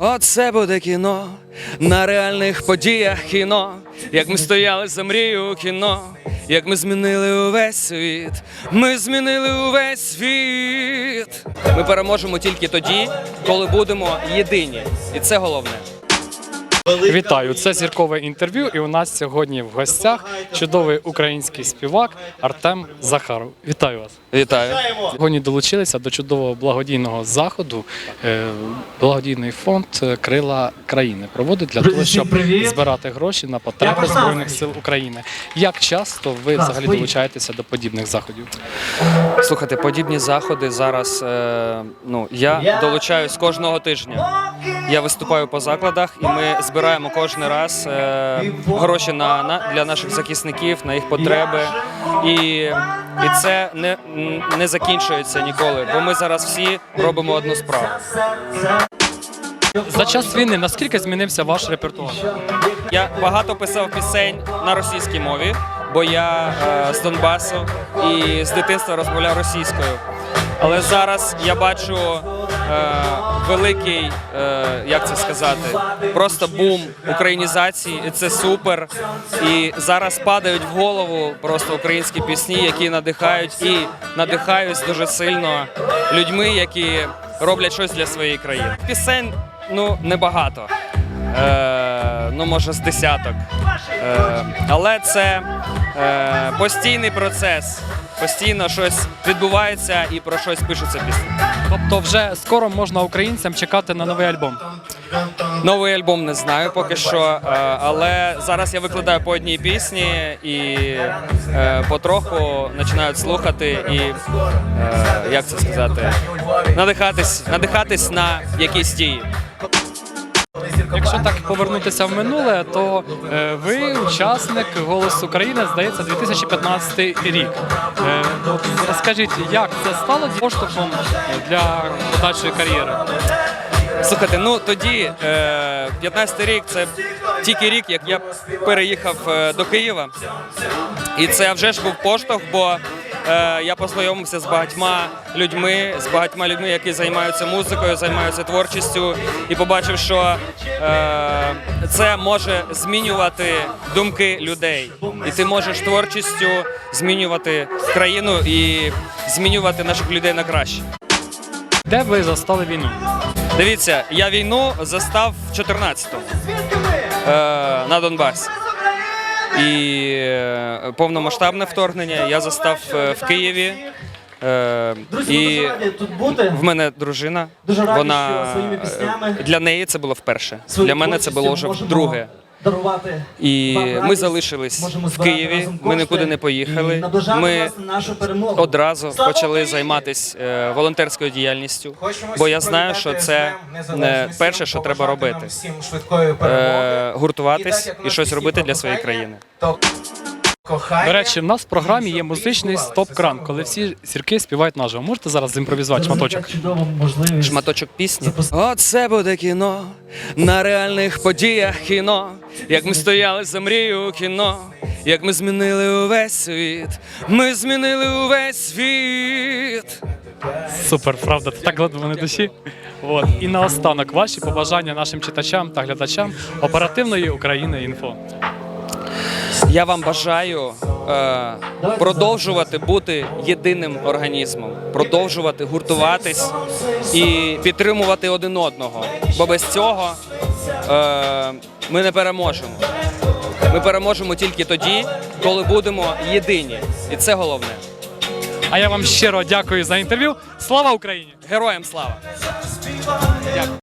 Оце буде кіно. На реальних подіях кіно, як ми стояли за мрію кіно, як ми змінили увесь світ, ми змінили увесь світ. Ми переможемо тільки тоді, коли будемо єдині, і це головне. Вітаю! Це зіркове інтерв'ю. І у нас сьогодні в гостях чудовий український співак Артем Захаров. Вітаю вас! Вітаю. Сьогодні долучилися до чудового благодійного заходу. Е, Благодійний фонд е, Крила країни проводить для того, щоб збирати гроші на потреби збройних сил України. Як часто ви взагалі долучаєтеся до подібних заходів? Слухайте, подібні заходи зараз. Е, ну я долучаюсь кожного тижня. Я виступаю по закладах, і ми збираємо кожен раз е, гроші на, на для наших захисників, на їх потреби. І, і це не, не закінчується ніколи, бо ми зараз всі робимо одну справу. За час війни наскільки змінився ваш репертуар? Я багато писав пісень на російській мові, бо я е, з Донбасу і з дитинства розмовляв російською. Але зараз я бачу великий, е, як це сказати, просто бум українізації, і це супер. І зараз падають в голову просто українські пісні, які надихають і надихаюсь дуже сильно людьми, які роблять щось для своєї країни. Пісень ну небагато. Е, ну, може, з десяток. Е, але це е, постійний процес. Постійно щось відбувається і про щось пишуться пісні. Тобто, вже скоро можна українцям чекати на новий альбом. Новий альбом не знаю поки що, е, але зараз я викладаю по одній пісні і е, потроху починають слухати і е, як це сказати, надихатись, надихатись на якісь дії. Якщо так повернутися в минуле, то е, ви учасник «Голос України», здається, 2015 рік. Е, Розкажіть, як це стало поштовхом для подальшої кар'єри? Слухайте, ну тоді, е, 15 рік, це тільки рік, як я переїхав е, до Києва. І це вже ж був поштовх, бо е, я познайомився з багатьма людьми, з багатьма людьми, які займаються музикою, займаються творчістю, і побачив, що е, це може змінювати думки людей. І ти можеш творчістю змінювати країну і змінювати наших людей на краще. Де ви застали війну? Дивіться, я війну застав в 14-му е, на Донбасі. І е, повномасштабне вторгнення я застав е, в Києві. Е, і тут бути. в мене дружина. Дуже раді, Вона що своїми піснями для неї це було вперше. Для мене це було вже вдруге. Дарувати І ми залишились в Києві. Ми нікуди не поїхали. Ми одразу почали займатися е, волонтерською діяльністю, бо я знаю, що це не перше, що треба робити. Е, гуртуватись і щось робити для своєї країни. До речі, в нас в програмі є музичний стоп-кран, коли всі зірки співають наживо. Можете зараз зімпровізувати шматочок? Шматочок пісні. Оце буде кіно на реальних подіях кіно, як ми стояли за мрію кіно, як ми змінили увесь світ, ми змінили увесь світ. Супер, правда, це так гладко мене душі. От. І наостанок ваші побажання нашим читачам та глядачам оперативної України інфо. Я вам бажаю е, продовжувати бути єдиним організмом, продовжувати гуртуватись і підтримувати один одного. Бо без цього е, ми не переможемо. Ми переможемо тільки тоді, коли будемо єдині. І це головне. А я вам щиро дякую за інтерв'ю. Слава Україні! Героям слава! Дякую.